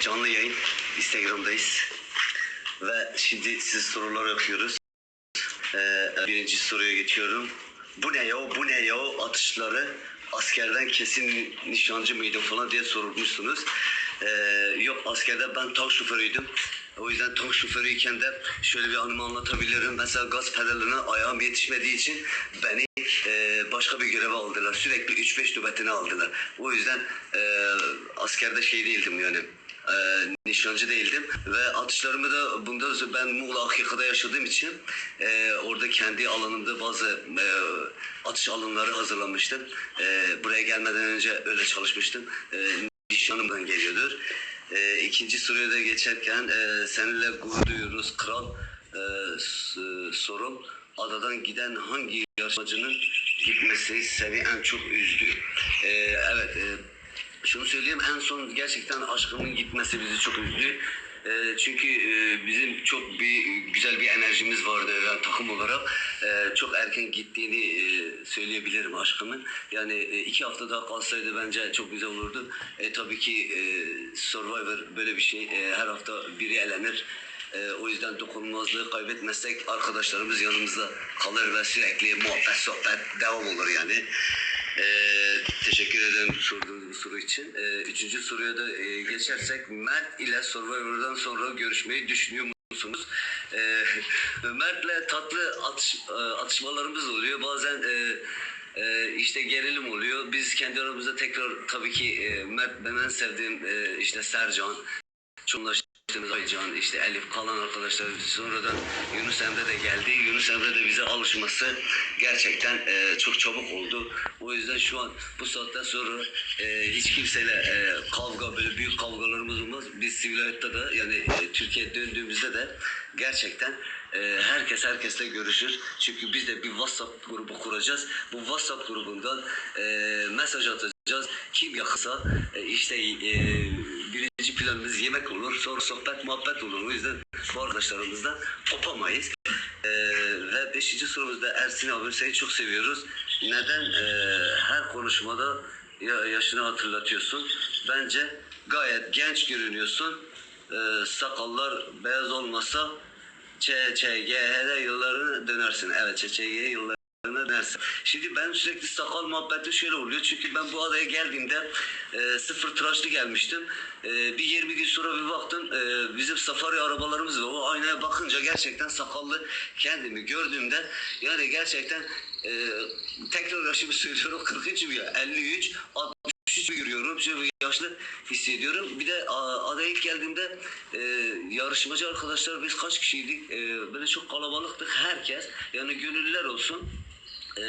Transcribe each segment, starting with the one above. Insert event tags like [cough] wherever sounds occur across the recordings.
canlı yayın. Instagram'dayız. Ve şimdi siz soruları okuyoruz. Ee, birinci soruya geçiyorum. Bu ne ya, bu ne ya atışları askerden kesin nişancı mıydın falan diye sorulmuşsunuz. Ee, yok askerde ben tank şoförüydüm. O yüzden tank şoförüyken de şöyle bir anımı anlatabilirim. Mesela gaz pedalına ayağım yetişmediği için beni e, başka bir göreve aldılar. Sürekli 3-5 nöbetine aldılar. O yüzden e, askerde şey değildim yani e, nişancı değildim ve atışlarımı da bunda ben Muğla Akika'da yaşadığım için e, orada kendi alanımda bazı e, atış alanları hazırlamıştım. E, buraya gelmeden önce öyle çalışmıştım. E, nişanımdan geliyordur. E, ikinci soruya da geçerken e, seninle gurur duyuyoruz kral. E, sorum adadan giden hangi yarışmacının gitmesi seni en çok üzdü? E, evet e, şunu söyleyeyim en son gerçekten aşkımın gitmesi bizi çok üzdü. Ee, çünkü e, bizim çok bir güzel bir enerjimiz vardı yani takım olarak. Ee, çok erken gittiğini e, söyleyebilirim aşkımın. Yani e, iki hafta daha kalsaydı bence çok güzel olurdu. E, tabii ki e, Survivor böyle bir şey. E, her hafta biri elenir. E, o yüzden dokunulmazlığı kaybetmezsek arkadaşlarımız yanımızda kalır ve sürekli muhabbet sohbet devam olur yani. Ee, teşekkür ederim sorduğunuz soru için. Ee, üçüncü soruya da e, geçersek Mert ile Survivor'dan sonra görüşmeyi düşünüyor musunuz? Ee, Mert'le tatlı atış, e, atışmalarımız oluyor. Bazen e, e, işte gerilim oluyor. Biz kendi aramızda tekrar tabii ki e, Mert benim en sevdiğim e, işte Sercan, Çumlaştığımız Aycan, işte Elif kalan arkadaşlar sonradan Yunus Emre de geldi. Yunus Emre de bize alışması gerçekten e, çok çabuk oldu. O yüzden şu an bu saatten sonra e, hiç kimseyle e, kavga böyle büyük kavgalarımız olmaz. Biz sivil hayatta da yani e, Türkiye'ye döndüğümüzde de gerçekten e, herkes herkesle görüşür. Çünkü biz de bir WhatsApp grubu kuracağız. Bu WhatsApp grubundan e, mesaj atacağız. Kim yakınsa e, işte e, birinci planımız yemek olur. Sonra sohbet muhabbet olur. O yüzden bu arkadaşlarımızdan kopamayız. E, ve beşinci sorumuzda Ersin abi seni çok seviyoruz. Neden e, her konuşmada ya, yaşını hatırlatıyorsun? Bence gayet genç görünüyorsun. E, sakallar beyaz olmasa ÇÇGH'de yıllarına dönersin. Evet ÇÇG yıllarına dönersin. Şimdi ben sürekli sakal muhabbeti şöyle oluyor. Çünkü ben bu adaya geldiğimde e, sıfır tıraşlı gelmiştim. E, bir 20 gün sonra bir baktım e, bizim safari arabalarımız var. O aynaya bakınca gerçekten sakallı kendimi gördüğümde yani gerçekten e, tekrar yaşımı söylüyorum 43 ya 53 63 yürüyorum. Şöyle yaşlı hissediyorum. Bir de adaya ilk geldiğimde e, yarışmacı arkadaşlar biz kaç kişiydik? E, böyle çok kalabalıktık. Herkes yani gönüllüler olsun e,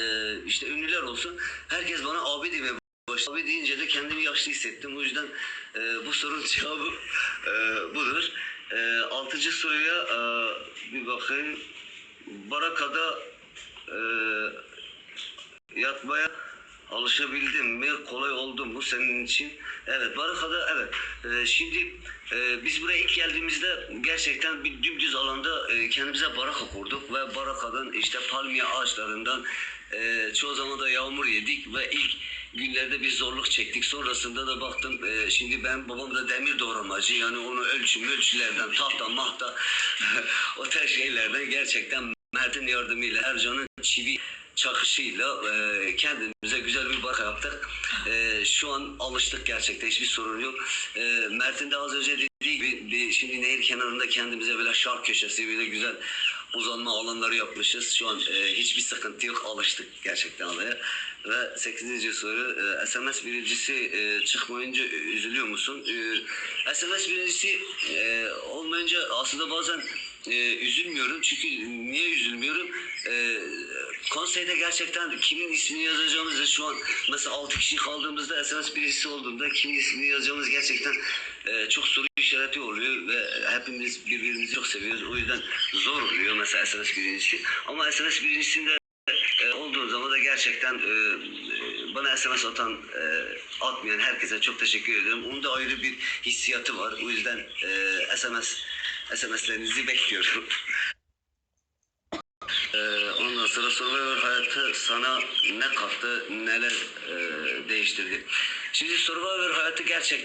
işte ünlüler olsun. Herkes bana abi demeye başladı. Abi deyince de kendimi yaşlı hissettim. O yüzden e, bu sorunun [laughs] cevabı e, budur. E, altıncı soruya e, bir bakayım. Baraka'da e, yatmaya alışabildin mi? Kolay oldu mu senin için? Evet, Baraka'da evet. Ee, şimdi e, biz buraya ilk geldiğimizde gerçekten bir dümdüz alanda e, kendimize baraka kurduk ve barakadan işte palmiye ağaçlarından e, çoğu zaman da yağmur yedik ve ilk günlerde bir zorluk çektik. Sonrasında da baktım e, şimdi ben babam da demir doğramacı yani onu ölçü ölçülerden tahta mahta [laughs] o tür şeylerden gerçekten Mert'in yardımıyla Ercan'ın çivi çakışıyla e, kendimize güzel bir baka yaptık. E, şu an alıştık gerçekten hiçbir sorun yok. E, Mert'in de az önce dediği gibi bir, şimdi nehir kenarında kendimize böyle şark köşesi böyle güzel uzanma alanları yapmışız. Şu an e, hiçbir sıkıntı yok alıştık gerçekten adaya. Ve 8. soru e, SMS birincisi e, çıkmayınca üzülüyor musun? E, SMS birincisi e, olmayınca aslında bazen e, üzülmüyorum. Çünkü niye üzülmüyorum? E, konseyde gerçekten kimin ismini yazacağımızda şu an mesela 6 kişi kaldığımızda SMS birisi olduğunda kimin ismini yazacağımız gerçekten e, çok soru işareti oluyor ve hepimiz birbirimizi çok seviyoruz. O yüzden zor oluyor mesela SMS birincisi. Ama SMS birincisinde e, olduğum zaman da gerçekten e, e, bana SMS atan, e, atmayan herkese çok teşekkür ederim. Onun da ayrı bir hissiyatı var. O yüzden e, SMS SMS'lerinizi bekliyorum. [laughs] Sonra Survivor hayatı sana ne kattı, neler e, değiştirdi? Şimdi Survivor hayatı gerçekten